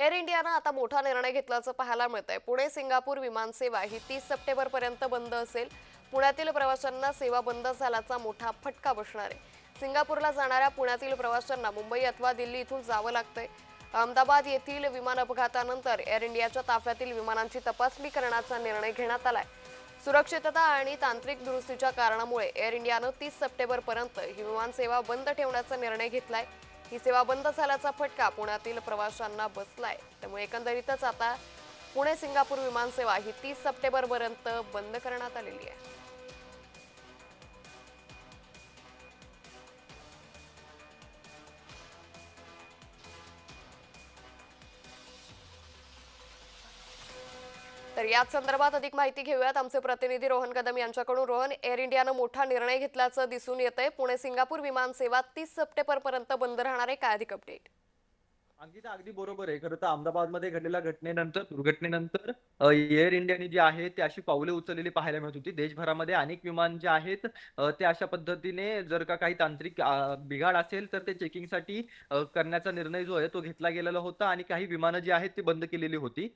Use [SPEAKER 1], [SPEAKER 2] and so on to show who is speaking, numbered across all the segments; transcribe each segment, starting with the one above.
[SPEAKER 1] Air इंडियानं आता मोठा निर्णय घेतल्याचं पाहायला मिळतंय. पुणे सिंगापूर विमानसेवा ही तीस सप्टेंबर पर्यंत बंद असेल. पुण्यातील प्रवाशांना सेवा बंद झाल्याचा मोठा फटका बसणार आहे. सिंगापूरला जाणाऱ्या पुण्यातील प्रवाशांना मुंबई अथवा दिल्ली इथून जावं लागतंय. अहमदाबाद येथील विमान अपघातानंतर एअर इंडियाच्या ताफ्यातील विमानांची तपासणी करण्याचा निर्णय घेण्यात आलाय. सुरक्षितता आणि तांत्रिक दुरुस्तीच्या कारणामुळे एअर इंडियानं तीस सप्टेंबरपर्यंत ही विमानसेवा बंद ठेवण्याचा निर्णय घेतलाय. ही सेवा बंद झाल्याचा फटका पुण्यातील प्रवाशांना बसलाय. त्यामुळे एकंदरीतच आता पुणे सिंगापूर विमानसेवा ही तीस सप्टेंबरपर्यंत बंद करण्यात आलेली आहे. तर याच संदर्भात अधिक माहिती घेऊयात. आमचे प्रतिनिधी रोहन कदम यांच्याकडून. रोहन एअर इंडियानं मोठा निर्णय घेतल्याचं दिसून येतंय. पुणे सिंगापूर विमान सेवा तीस सप्टेंबर पर्यंत बंद राहणार आहे. काय अधिक अपडेट
[SPEAKER 2] अंकिता अगदी बरोबर आहे. खरं तर अहमदाबादमध्ये घडलेल्या घटनेनंतर दुर्घटनेनंतर एअर इंडियाने जी आहे ती अशी पावले उचललेली पाहायला मिळत होती. देशभरामध्ये अनेक विमान जे आहेत ते अशा पद्धतीने जर का काही तांत्रिक बिघाड असेल तर ते चेकिंगसाठी करण्याचा निर्णय जो आहे तो घेतला गेलेला होता आणि काही विमानं जी आहेत ती बंद केलेली होती.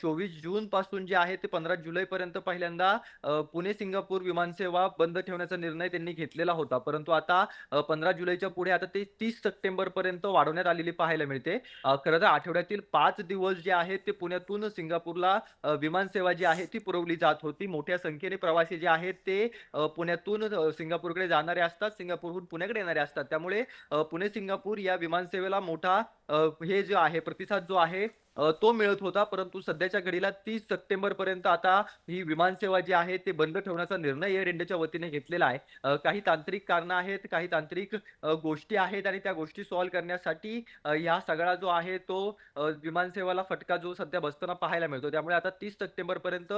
[SPEAKER 2] चोवीस जून पासून जे आहे ते पंधरा जुलै पर्यंत पहिल्यांदा पुणे सिंगापूर विमानसेवा बंद ठेवण्याचा निर्णय त्यांनी घेतलेला होता. परंतु आता पंधरा जुलैच्या पुढे आता ते तीस सप्टेंबर पर्यंत वाढवण्यात आलेली पाहायला मिळते. खरं तर आठवड्यातील पाच दिवस जे आहेत ते पुण्यातून सिंगापूरला विमानसेवा जी आहे ती पुरवली जात होती. मोठ्या संख्येने प्रवासी जे आहेत ते पुण्यातून सिंगापूरकडे जाणारे असतात सिंगापूरहून पुण्याकडे येणारे असतात. त्यामुळे पुणे सिंगापूर या विमानसेवेला मोठा हे जो आहे प्रतिसाद जो आहे तो मिळत होता. परंतु सध्याच्या घडीला तीस सप्टेंबर पर्यंत आता ही विमानसेवा जी आहे ते बंद ठेवण्याचा निर्णय एअर इंडियाच्या वतीने घेतलेला आहे. काही तांत्रिक कारणं आहेत काही तांत्रिक गोष्टी आहेत आणि त्या गोष्टी सॉल्व्ह करण्यासाठी ह्या सगळा जो आहे तो विमानसेवाला फटका जो सध्या बसताना पाहायला मिळतो. त्यामुळे आता तीस सप्टेंबर पर्यंत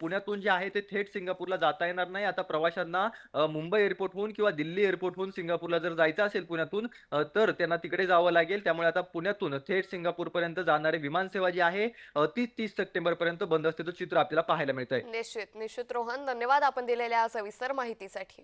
[SPEAKER 2] पुण्यातून जे आहे ते थेट सिंगापूरला जाता येणार नाही. आता प्रवाशांना मुंबई एअरपोर्टहून किंवा दिल्ली एअरपोर्टहून सिंगापूरला जर जायचं असेल पुण्यातून तर त्यांना तिकडे जावं लागेल. त्यामुळे आता पुण्यातून थेट सिंगापूरपर्यंत जाणारे विमानसेवा जी आहे तीस तीस सप्टेंबर पर्यंत बंद असल्याचं चित्र आपल्याला पाहायला मिळत आहे
[SPEAKER 1] निश्चित निश्चित रोहन धन्यवाद आपण दिलेल्या सविस्तर माहितीसाठी.